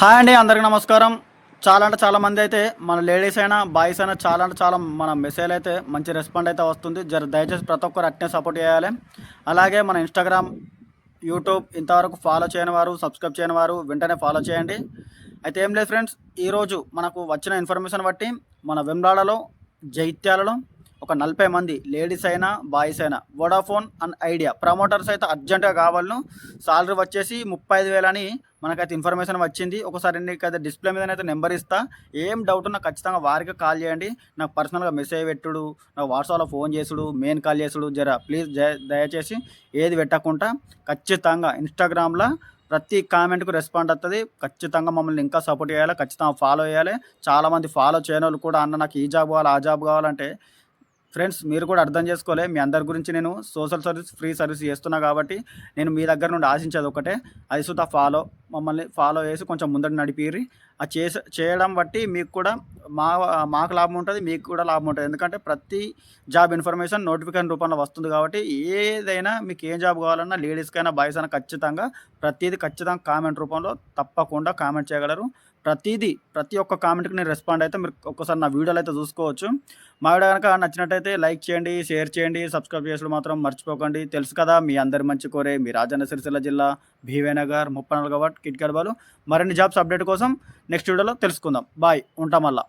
Hi అండి అందరికి నమస్కారం. చాలా అంటే చాలా మంది అయితే మన లేడీస్ అయినా బాయ్స్ అయినా చాలా అంటే చాలా మన మెసేజ్ అయితే మంచి రెస్పాండ్ అయితే వస్తుంది. జర దయచేసి ప్రతి ఒక్కరు అట్నే సపోర్ట్ చేయాలి. అలాగే మన ఇన్స్టాగ్రామ్ యూట్యూబ్ ఇంతవరకు ఫాలో చేయని వారు సబ్స్క్రైబ్ చేయని వారు వెంటనే ఫాలో చేయండి. అయితే ఏం లేదు ఫ్రెండ్స్ ఈరోజు మనకు వచ్చిన ఇన్ఫర్మేషన్ బట్టి మన వెమ్లాడలో జైత్యాలలో ఒక నలభై మంది లేడీస్ అయినా బాయ్స్ అయినా. వోడాఫోన్ అండ్ ఐడియా ప్రమోటర్స్ అయితే అర్జెంటుగా కావాలను. సాలరీ వచ్చేసి ముప్పై ఐదు వేలని మనకైతే ఇన్ఫర్మేషన్ వచ్చింది. ఒకసారి నీకు అయితే డిస్ప్లే మీద అయితే నెంబర్ ఇస్తా. ఏం డౌట్ ఉన్నా ఖచ్చితంగా వారికి కాల్ చేయండి. నాకు పర్సనల్గా మెసేజ్ పెట్టుడు నాకు వాట్సాప్లో ఫోన్ చేసుడు మెయిన్ కాల్ చేసుడు. జర ప్లీజ్ దయచేసి ఏది పెట్టకుండా ఖచ్చితంగా ఇన్స్టాగ్రామ్లో ప్రతి కామెంట్కు రెస్పాండ్ అవుతుంది. ఖచ్చితంగా మమ్మల్ని ఇంకా సపోర్ట్ చేయాలి. ఖచ్చితంగా ఫాలో చేయాలి. చాలామంది ఫాలో చేయని వాళ్ళు కూడా అన్న నాకు ఈ జాబ్ కావాలి ఆ జాబ్ కావాలంటే ఫ్రెండ్స్ మీరు కూడా అర్థం చేసుకోలే. మీ అందరి గురించి నేను సోషల్ సర్వీస్ ఫ్రీ సర్వీస్ చేస్తున్నా కాబట్టి నేను మీ దగ్గర నుండి ఆశించేది ఒకటే. అది సుత ఫాలో మమ్మల్ని ఫాలో చేసి కొంచెం ముందట నడిపిరి ఆ చేసే చేయడం బట్టి మీకు కూడా మా మాకు లాభం ఉంటుంది మీకు కూడా లాభం ఉంటుంది. ఎందుకంటే ప్రతి జాబ్ ఇన్ఫర్మేషన్ నోటిఫికేషన్ రూపంలో వస్తుంది కాబట్టి ఏదైనా మీకు ఏం జాబ్ కావాలన్నా లేడీస్కైనా బాయ్స్ అయినా ఖచ్చితంగా ప్రతిదీ ఖచ్చితంగా కామెంట్ రూపంలో తప్పకుండా కామెంట్ చేయగలరు. ప్రతిదీ ప్రతి ఒక్క కామెంట్కి నేను రెస్పాండ్ అయితే మీరు ఒక్కసారి నా వీడియోలు అయితే చూసుకోవచ్చు. మా వీడియో కనుక నచ్చినట్టయితే లైక్ చేయండి షేర్ చేయండి సబ్స్క్రైబ్ చేసి మాత్రం మర్చిపోకండి. తెలుసు కదా మీ అందరి మంచి కోరే మీ రాజన్న సిరిసిల్ల జిల్లా భీవేనగర్ ముప్పై నాలుగు కిట్కడ్ బాలు. మరిన్ని జాబ్స్ అప్డేట్ కోసం నెక్స్ట్ వీడియోలో తెలుసుకుందాం. బాయ్. ఉంటాం మళ్ళా.